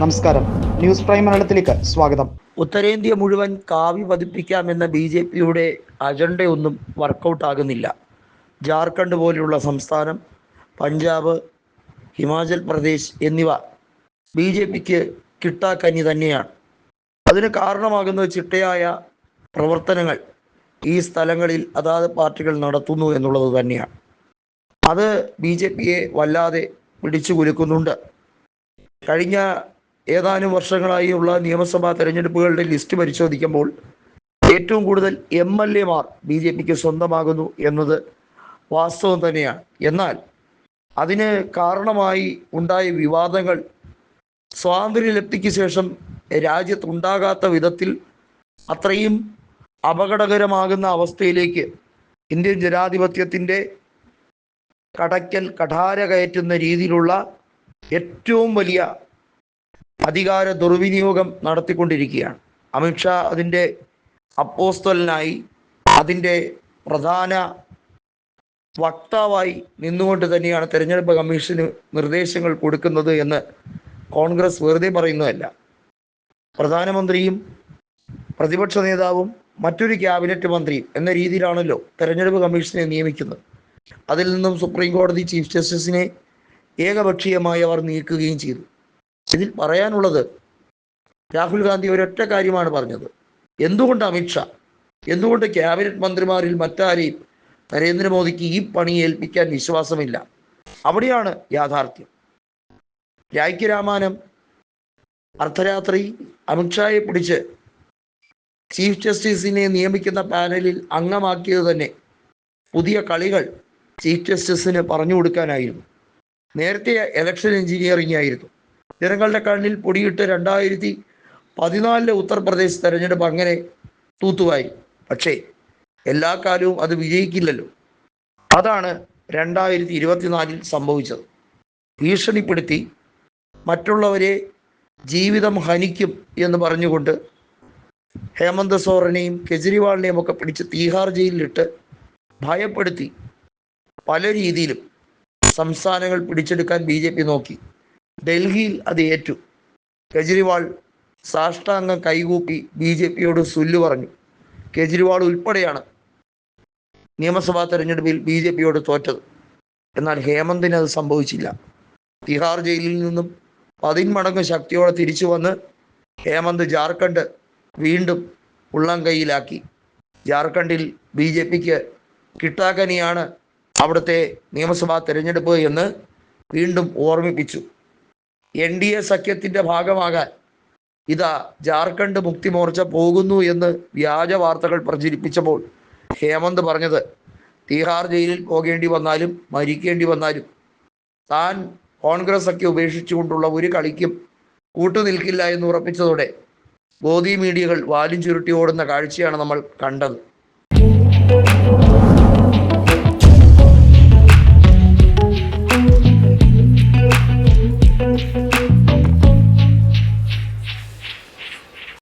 നമസ്കാരം. News prime മലയാളത്തിലേക്ക് സ്വാഗതം. ഉത്തരേന്ത്യ മുഴുവൻ കാവി പതിപ്പിക്കാമെന്ന ബി ജെ പിയുടെ അജണ്ടയൊന്നും വർക്കൗട്ട് ആകുന്നില്ല. ജാർഖണ്ഡ് പോലെയുള്ള സംസ്ഥാനം പഞ്ചാബ് ഹിമാചൽ പ്രദേശ് എന്നിവ ബി ജെ പിക്ക് കിട്ടാക്കനി തന്നെയാണ്. അതിന് കാരണമാകുന്ന ചിട്ടയായ പ്രവർത്തനങ്ങൾ ഈ സ്ഥലങ്ങളിൽ അതാത് പാർട്ടികൾ നടത്തുന്നു എന്നുള്ളത് തന്നെയാണ്. അത് ബി ജെ പിയെ വല്ലാതെ പിടിച്ചു കുലുക്കുന്നുണ്ട്. കഴിഞ്ഞ ഏതാനും വർഷങ്ങളായി ഉള്ള നിയമസഭാ തെരഞ്ഞെടുപ്പുകളുടെ ലിസ്റ്റ് പരിശോധിക്കുമ്പോൾ ഏറ്റവും കൂടുതൽ എം എൽ എമാർ ബി ജെ പിക്ക് സ്വന്തമാകുന്നു എന്നത് വാസ്തവം തന്നെയാണ്. എന്നാൽ അതിന് കാരണമായി ഉണ്ടായ വിവാദങ്ങൾ സ്വാതന്ത്ര്യലബ്ധിക്ക് ശേഷം രാജ്യത്തുണ്ടാകാത്ത വിധത്തിൽ അത്രയും അപകടകരമാകുന്ന അവസ്ഥയിലേക്ക് ഇന്ത്യൻ ജനാധിപത്യത്തിന്റെ കടയ്ക്കൽ കഠാര കയറ്റുന്ന രീതിയിലുള്ള ഏറ്റവും വലിയ അധികാര ദുർവിനിയോഗം നടത്തിക്കൊണ്ടിരിക്കുകയാണ്. അമിത്ഷാ അതിന്റെ അപ്പോസ്തലനായി അതിന്റെ പ്രധാന വക്താവായി നിന്നുകൊണ്ട് തന്നെയാണ് തെരഞ്ഞെടുപ്പ് കമ്മീഷന് നിർദ്ദേശങ്ങൾ കൊടുക്കുന്നത് എന്ന് കോൺഗ്രസ് വെറുതെ പറയുന്നതല്ല. പ്രധാനമന്ത്രിയും പ്രതിപക്ഷ നേതാവും മറ്റൊരു ക്യാബിനറ്റ് മന്ത്രിയും എന്ന രീതിയിലാണല്ലോ തെരഞ്ഞെടുപ്പ് കമ്മീഷനെ നിയമിക്കുന്നത്. അതിൽ നിന്നും സുപ്രീം കോടതി ചീഫ് ജസ്റ്റിസിനെ ഏകപക്ഷീയമായി അവർ നീക്കുകയും ചെയ്തു. ഇതിൽ പറയാനുള്ളത് രാഹുൽ ഗാന്ധി ഒരൊറ്റ കാര്യമാണ് പറഞ്ഞത്. എന്തുകൊണ്ട് അമിത്ഷാ എന്തുകൊണ്ട് ക്യാബിനറ്റ് മന്ത്രിമാരിൽ മറ്റാരെയും നരേന്ദ്രമോദിക്ക് ഈ പണി ഏൽപ്പിക്കാൻ വിശ്വാസമില്ല? അവിടെയാണ് യാഥാർത്ഥ്യം. രാജ്യരാമാനം അർദ്ധരാത്രി അമിത്ഷായെ പിടിച്ച് ചീഫ് ജസ്റ്റിസിനെ നിയമിക്കുന്ന പാനലിൽ അംഗമാക്കിയത് തന്നെ പുതിയ കളികൾ ചീഫ് ജസ്റ്റിസിന് പറഞ്ഞു കൊടുക്കാനായിരുന്നു. നേരത്തെ എലക്ഷൻ എഞ്ചിനീയറിംഗ് ആയിരുന്നു. ജനങ്ങളുടെ കണ്ണിൽ പൊടിയിട്ട് രണ്ടായിരത്തി പതിനാലിലെ ഉത്തർപ്രദേശ് തെരഞ്ഞെടുപ്പ് അങ്ങനെ തൂത്തുവായി. പക്ഷേ എല്ലാ കാലവും അത് വിജയിക്കില്ലല്ലോ. അതാണ് രണ്ടായിരത്തി ഇരുപത്തിനാലിൽ സംഭവിച്ചത്. ഭീഷണിപ്പെടുത്തി മറ്റുള്ളവരെ ജീവിതം ഹനിക്കും എന്ന് പറഞ്ഞുകൊണ്ട് ഹേമന്ത് സോറനെയും കെജ്രിവാളിനെയും ഒക്കെ പിടിച്ച് തീഹാർ ജയിലിലിട്ട് ഭയപ്പെടുത്തി പല രീതിയിലും സംസ്ഥാനങ്ങൾ പിടിച്ചെടുക്കാൻ ബി നോക്കി. ഡൽഹിയിൽ അത് ഏറ്റു. കെജ്രിവാൾ സാഷ്ടാംഗം കൈകൂപ്പി ബി ജെ പിയോട് സുല്ല് പറഞ്ഞു. കെജ്രിവാൾ ഉൾപ്പെടെയാണ് നിയമസഭാ തെരഞ്ഞെടുപ്പിൽ ബി ജെ പിയോട് തോറ്റത്. എന്നാൽ ഹേമന്തിന് അത് സംഭവിച്ചില്ല. തിഹാർ ജയിലിൽ നിന്നും പതിന്മടങ്ങ് ശക്തിയോടെ തിരിച്ചു വന്ന് ഹേമന്ത് ജാർഖണ്ഡ് വീണ്ടും ഉള്ളം കൈയിലാക്കി ജാർഖണ്ഡിൽ ബി ജെ പിക്ക് കിട്ടാക്കനിയാണ് അവിടുത്തെ നിയമസഭാ തെരഞ്ഞെടുപ്പ് എന്ന് വീണ്ടും ഓർമ്മിപ്പിച്ചു. എൻ ഡി എ സഖ്യത്തിന്റെ ഭാഗമാകാൻ. ഇതാ ജാർഖണ്ഡ് മുക്തി മോർച്ച പോകുന്നു എന്ന് വ്യാജ വാർത്തകൾ പ്രചരിപ്പിച്ചപ്പോൾ ഹേമന്ത് പറഞ്ഞത് തീഹാർ ജയിലിൽ പോകേണ്ടി വന്നാലും മരിക്കേണ്ടി വന്നാലും താൻ കോൺഗ്രസ് ഒക്കെ ഉപേക്ഷിച്ചുകൊണ്ടുള്ള ഒരു കളിക്കും കൂട്ടുനിൽക്കില്ല എന്ന് ഉറപ്പിച്ചതോടെ ഗോദി മീഡിയകൾ വാലും ചുരുട്ടി ഓടുന്ന കാഴ്ചയാണ് നമ്മൾ കണ്ടത്.